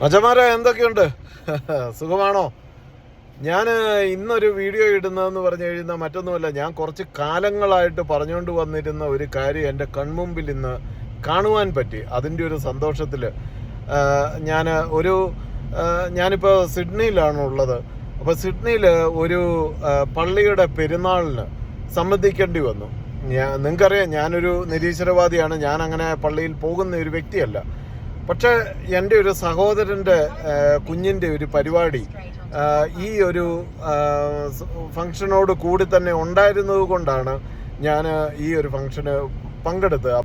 മച്ചമാരെ എന്തൊക്കെയുണ്ട്? സുഖമാണോ? ഞാൻ ഇന്നൊരു വീഡിയോ ഇടുന്നതെന്ന് പറഞ്ഞു കഴിഞ്ഞാൽ മറ്റൊന്നുമല്ല ഞാൻ കുറച്ച് കാലങ്ങളായിട്ട് പറഞ്ഞുകൊണ്ട് വന്നിരുന്ന ഒരു കാര്യം എന്റെ കൺമുമ്പിൽ ഇന്ന് കാണുവാൻ പറ്റി. അതിന്റെ ഒരു സന്തോഷത്തിൽ ഞാൻ ഒരു ഞാനിപ്പോൾ സിഡ്നിയിലാണ് ഉള്ളത് അപ്പോൾ സിഡ്നിയിൽ ഒരു പള്ളിയുടെ പെരുന്നാളിന് സംബന്ധിക്കേണ്ടി വന്നു. ഞാൻ നിങ്ങൾക്കറിയാം ഞാനൊരു നിരീശ്വരവാദിയാണ്. ഞാൻ അങ്ങനെ പള്ളിയിൽ പോകുന്ന ഒരു വ്യക്തിയല്ല. പക്ഷേ എന്റെ ഒരു സഹോദരന്റെ കുഞ്ഞിന്റെ ഒരു പരിപാടി ഈ ഒരു ഫങ്ഷനോട് കൂടി തന്നെ ഉണ്ടായിരുന്നത് കൊണ്ടാണ് ഞാൻ ഈ ഒരു ഫംഗ്ഷന് പങ്കെടുത്തത്.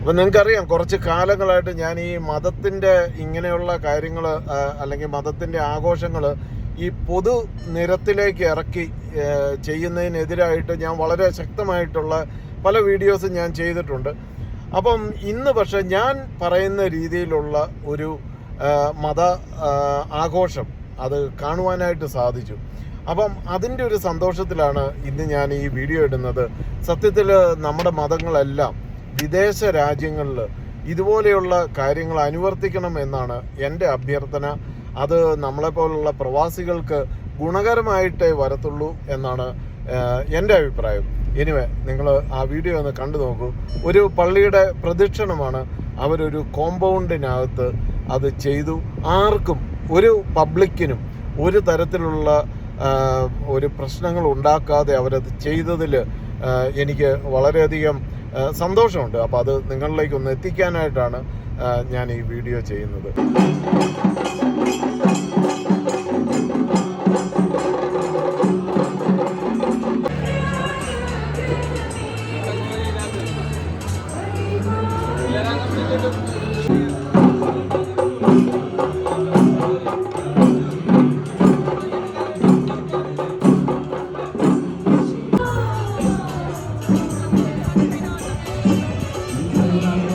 അപ്പം നിങ്ങൾക്കറിയാം കുറച്ച് കാലങ്ങളായിട്ട് ഞാൻ ഈ മതത്തിന്റെ ഇങ്ങനെയുള്ള കാര്യങ്ങൾ അല്ലെങ്കിൽ മതത്തിന്റെ ആഘോഷങ്ങൾ ഈ പൊതു നിരത്തിലേക്ക് ഇറക്കി ചെയ്യുന്നതിനെതിരായിട്ട് ഞാൻ വളരെ ശക്തമായിട്ടുള്ള പല വീഡിയോസും ഞാൻ ചെയ്തിട്ടുണ്ട്. അപ്പം ഇന്ന് പക്ഷെ ഞാൻ പറയുന്ന രീതിയിലുള്ള ഒരു മത ആഘോഷം അത് കാണുവാനായിട്ട് സാധിച്ചു. അപ്പം അതിന്റെ ഒരു സന്തോഷത്തിലാണ് ഇന്ന് ഞാൻ ഈ വീഡിയോ ഇടുന്നത്. സത്യത്തിൽ നമ്മുടെ മതങ്ങളെല്ലാം വിദേശ രാജ്യങ്ങളിൽ ഇതുപോലെയുള്ള കാര്യങ്ങൾ അനുവർത്തിക്കണം എന്നാണ് എന്റെ അഭ്യർത്ഥന. അത് നമ്മളെപ്പോലുള്ള പ്രവാസികൾക്ക് ഗുണകരമായിട്ടേ വരത്തുള്ളൂ എന്നാണ് എന്റെ അഭിപ്രായം. എനിവേ നിങ്ങൾ ആ വീഡിയോ ഒന്ന് കണ്ടു നോക്കൂ. ഒരു പള്ളിയുടെ പ്രദക്ഷിണമാണ് അവരൊരു കോമ്പൗണ്ടിനകത്ത് അത് ചെയ്തു. ആർക്കും ഒരു പബ്ലിക്കിനും ഒരു തരത്തിലുള്ള ഒരു പ്രശ്നങ്ങൾ ഉണ്ടാക്കാതെ അവരത് ചെയ്തതിൽ എനിക്ക് വളരെയധികം സന്തോഷമുണ്ട്. അപ്പോൾ അത് നിങ്ങളിലേക്ക് ഒന്ന് എത്തിക്കാനായിട്ടാണ് ഞാൻ ഈ വീഡിയോ ചെയ്യുന്നത്.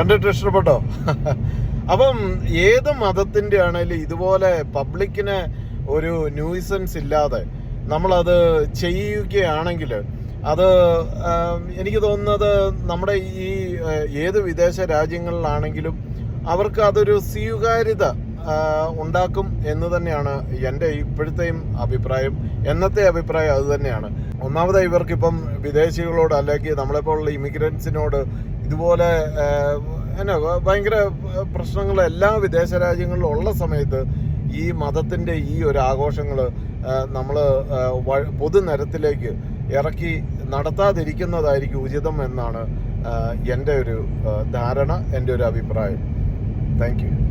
കണ്ടിട്ട് ഇഷ്ടപ്പെട്ടോ? അപ്പം ഏത് മതത്തിന്റെ ആണെങ്കിലും ഇതുപോലെ പബ്ലിക്കിന് ഒരു ന്യൂസൻസ് ഇല്ലാതെ നമ്മളത് ചെയ്യുകയാണെങ്കിൽ അത് എനിക്ക് തോന്നുന്നത് നമ്മുടെ ഈ ഏത് വിദേശ രാജ്യങ്ങളിലാണെങ്കിലും അവർക്ക് അതൊരു സ്വീകാര്യത ഉണ്ടാക്കും എന്ന് തന്നെയാണ് എന്റെ ഇപ്പോഴത്തെയും അഭിപ്രായം. എന്നത്തെ അഭിപ്രായം അത് തന്നെയാണ്. ഒന്നാമതായി ഇവർക്കിപ്പം വിദേശികളോട് അല്ലെങ്കിൽ നമ്മളെപ്പോലുള്ള ഇമിഗ്രൻസിനോട് ഇതുപോലെ എന്നാ ഭയങ്കര പ്രശ്നങ്ങൾ എല്ലാ വിദേശ രാജ്യങ്ങളിലും ഉള്ള സമയത്ത് ഈ മതത്തിന്റെ ഈ ഒരു ആഘോഷങ്ങൾ നമ്മൾ പൊതുനിരത്തിലേക്ക് ഇറക്കി നടത്താതിരിക്കുന്നതായിരിക്കും ഉചിതം എന്നാണ് എന്റെ ഒരു ധാരണ എന്റെ ഒരു അഭിപ്രായം. താങ്ക്